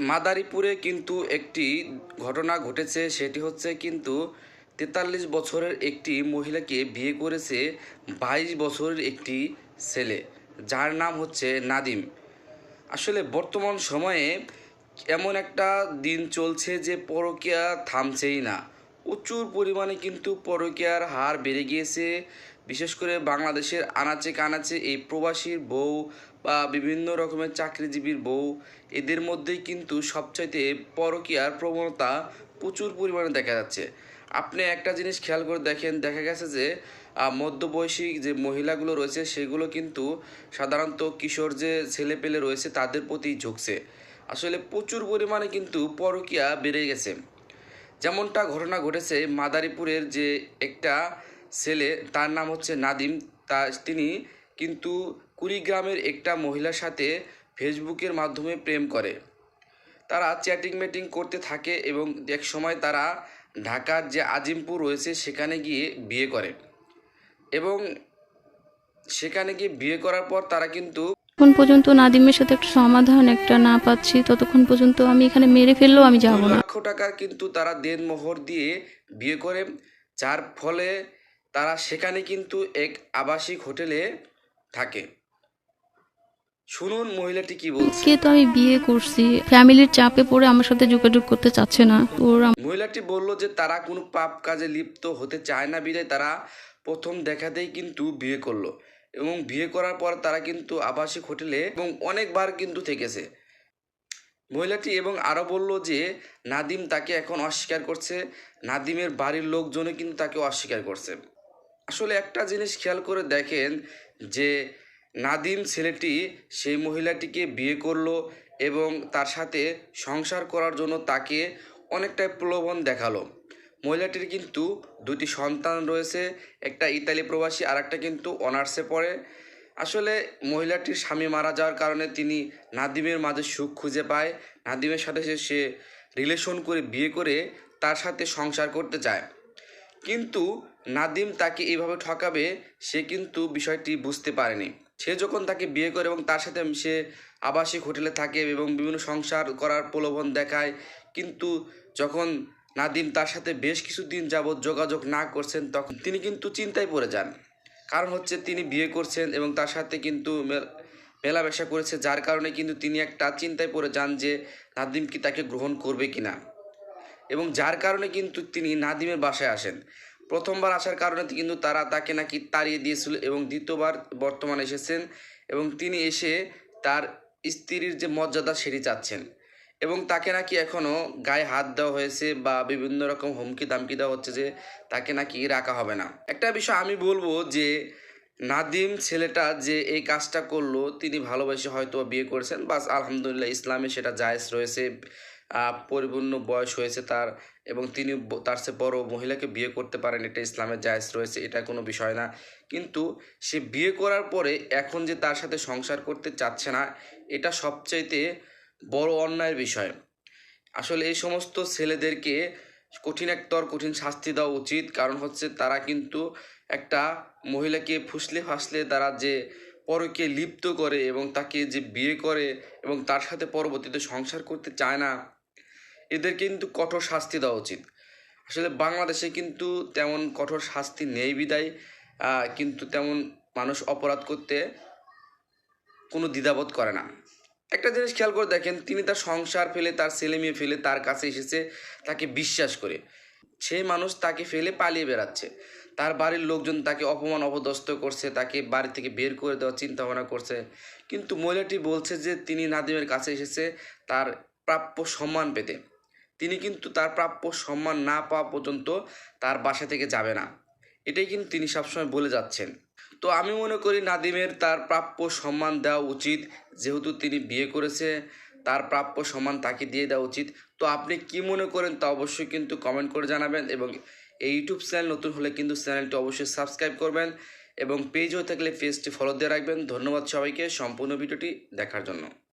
মাদারীপুরে কিন্তু একটি ঘটনা ঘটেছে, সেটি হচ্ছে কিন্তু তেতাল্লিশ বছরের একটি মহিলাকে বিয়ে করেছে বাইশ বছরের একটি ছেলে, যার নাম হচ্ছে নাদিম। আসলে বর্তমান সময়ে এমন একটা দিন চলছে যে পরকিয়া থামছেই না। প্রচুর পরিমাণে কিন্তু পরকীয়ার হার বেড়ে গিয়েছে। বিশেষ করে বাংলাদেশের আনাচে কানাচে এই প্রবাসীর বউ বা বিভিন্ন রকমের চাকরিজীবীর বউ, এদের মধ্যেই কিন্তু সবচাইতে পরকীয়ার প্রবণতা প্রচুর পরিমাণে দেখা যাচ্ছে। আপনি একটা জিনিস খেয়াল করে দেখেন, দেখা গেছে যে মধ্যবয়সী যে মহিলাগুলো রয়েছে, সেগুলো কিন্তু সাধারণত কিশোর যে ছেলেপেলে রয়েছে, তাদের প্রতি ঝুঁকছে। আসলে প্রচুর পরিমাণে কিন্তু পরকীয়া বেড়ে গেছে। যেমনটা ঘটনা ঘটেছে, মাদারীপুরের যে একটা ছেলে, তার নাম হচ্ছে নাদিম। তা তিনি কিন্তু কুড়িগ্রামের একটা মহিলার সাথে ফেসবুকের মাধ্যমে প্রেম করে। তারা চ্যাটিং ম্যাটিং করতে থাকে এবং এক সময় তারা ঢাকার যে আজিমপুর রয়েছে, সেখানে গিয়ে বিয়ে করে। এবং সেখানে গিয়ে বিয়ে করার পর তারা কিন্তু পর্যন্ত নাদিমের সাথে একটা সমাধান একটা না পাচ্ছি ততক্ষণ পর্যন্ত আমি এখানে মেরে ফেললেও আমি যাব না। লক্ষ টাকার কিন্তু তারা দেনমোহর দিয়ে বিয়ে করে যার ফলে তারা সেখানে কিন্তু এক আবাসিক হোটেলে থাকে। শুনুন মহিলাটি কি বলছে। কে তো আমি বিয়ে করছি? ফ্যামিলির চাপে পড়ে আমার সাথে যোগাযোগ করতে চাচ্ছে না। ওর মহিলাটি বলল যে তারা কোনো পাপ কাজে লিপ্ত হতে চায় না বিধায় তারা প্রথম দেখাতেই কিন্তু বিয়ে করল। এবং বিয়ে করার পর তারা কিন্তু আবাসিক হোটেলে এবং অনেকবার কিন্তু থেকেছে। মহিলাটি এবং আরও বলল যে, নাদিম তাকে এখন অস্বীকার করছে। নাদিমের বাড়ির লোকজনও কিন্তু তাকে অস্বীকার করছে। আসলে একটা জিনিস খেয়াল করে দেখেন যে, নাদিম ছেলেটি সেই মহিলাটিকে বিয়ে করল এবং তার সাথে সংসার করার জন্য তাকে অনেকটাই প্রলোভন দেখাল। মহিলাটির কিন্তু দুটি সন্তান রয়েছে, একটা ইতালি প্রবাসী আর একটা কিন্তু অনার্সে পড়ে। আসলে মহিলাটির স্বামী মারা যাওয়ার কারণে তিনি নাদিমের মাঝে সুখ খুঁজে পায়। নাদিমের সাথে সে- রিলেশন করে, বিয়ে করে তার সাথে সংসার করতে চায়। কিন্তু নাদিম তাকে এইভাবে ঠকাবে, সে কিন্তু বিষয়টি বুঝতে পারেনি। সে যখন তাকে বিয়ে করে এবং তার সাথে সে আবাসিক হোটেলে থাকে এবং বিভিন্ন সংসার করার প্রলোভন দেখায়, কিন্তু যখন নাদিম তার সাথে বেশ কিছুদিন যাবৎ যোগাযোগ না করছেন তখন তিনি কিন্তু চিন্তায় পড়ে যান। কারণ হচ্ছে তিনি বিয়ে করছেন এবং তার সাথে কিন্তু মেল- মেলামেশা করেছে, যার কারণে কিন্তু তিনি একটা চিন্তায় পড়ে যান যে নাদিম কি তাকে গ্রহণ করবে কি না এবং যার কারণে কিন্তু তিনি নাদিমের বাসায় আসেন। প্রথমবার আসার কারণে কিন্তু তারা তাকে নাকি তাড়িয়ে দিয়েছিল এবং দ্বিতীয়বার বর্তমানে এসেছেন এবং তিনি এসে তার স্ত্রীর যে মর্যাদা সেটি চাচ্ছেন। এবং তাকে নাকি এখনও গায়ে হাত দেওয়া হয়েছে বা বিভিন্ন রকম হুমকি দামকি দেওয়া হচ্ছে যে তাকে নাকি রাখা হবে না। একটা বিষয় আমি বলব যে, নাদিম ছেলেটা যে এই কাজটা করল, তিনি ভালোবেসে হয়তো বিয়ে করেছেন। বাস আলহামদুলিল্লাহ ইসলামে সেটা জায়েজ রয়েছে পরিপূর্ণ বয়স হয়েছে তার এবং তিনি তার সে বড় মহিলাকে বিয়ে করতে পারেন, এটা ইসলামের জায়েজ রয়েছে, এটা কোনো বিষয় না। কিন্তু সে বিয়ে করার পরে এখন যে তার সাথে সংসার করতে চাচ্ছে না, এটা সবচাইতে বড় অন্যায়ের বিষয়। আসলে এই সমস্ত ছেলেদেরকে কঠিন একতর কঠিন শাস্তি দেওয়া উচিত। কারণ হচ্ছে তারা কিন্তু একটা মহিলাকে ফুসলে ফাসলে তারা যে পরকে লিপ্ত করে এবং তাকে যে বিয়ে করে এবং তার সাথে পরবর্তীতে সংসার করতে চায় না, এদের কিন্তু কঠোর শাস্তি দেওয়া উচিত। আসলে বাংলাদেশে কিন্তু তেমন কঠোর শাস্তি নেই বিদায়। কিন্তু তেমন মানুষ অপরাধ করতে কোনো দ্বিধাবোধ করে না। একটা জিনিস খেয়াল করে দেখেন, তিনি তার সংসার ফেলে, তার ছেলে মেয়ে ফেলে, তার কাছে এসেছে, তাকে বিশ্বাস করে। সেই মানুষ তাকে ফেলে পালিয়ে বেড়াচ্ছে। তার বাড়ির লোকজন তাকে অপমান, অপদস্থ করছে, তাকে বাড়ি থেকে বের করে দেওয়ার চিন্তা ভাবনা করছে। কিন্তু মহিলাটি বলছে যে, তিনি নাদিমের কাছে এসেছে তার প্রাপ্য সম্মান পেতে। তিনি কিন্তু তার প্রাপ্য সম্মান না পাওয়া পর্যন্ত তার বাসা থেকে যাবে না। এটাই কিন্তু তিনি সবসময় বলে যাচ্ছেন। তো আমি মনে করি নাদিমের তার প্রাপ্য সম্মান দেওয়া উচিত, যেহেতু তিনি বিয়ে করেছে, তার প্রাপ্য সম্মান তাকে দিয়ে দেওয়া উচিত। তো আপনি কি মনে করেন তা অবশ্যই কিন্তু কমেন্ট করে জানাবেন এবং এই ইউটিউব চ্যানেল নতুন হলে কিন্তু চ্যানেলটি অবশ্যই সাবস্ক্রাইব করবেন এবং পেজ হয়ে থাকলে পেজটি ফলো দিয়ে রাখবেন। ধন্যবাদ সবাইকে, সম্পূর্ণ ভিডিওটি দেখার জন্য।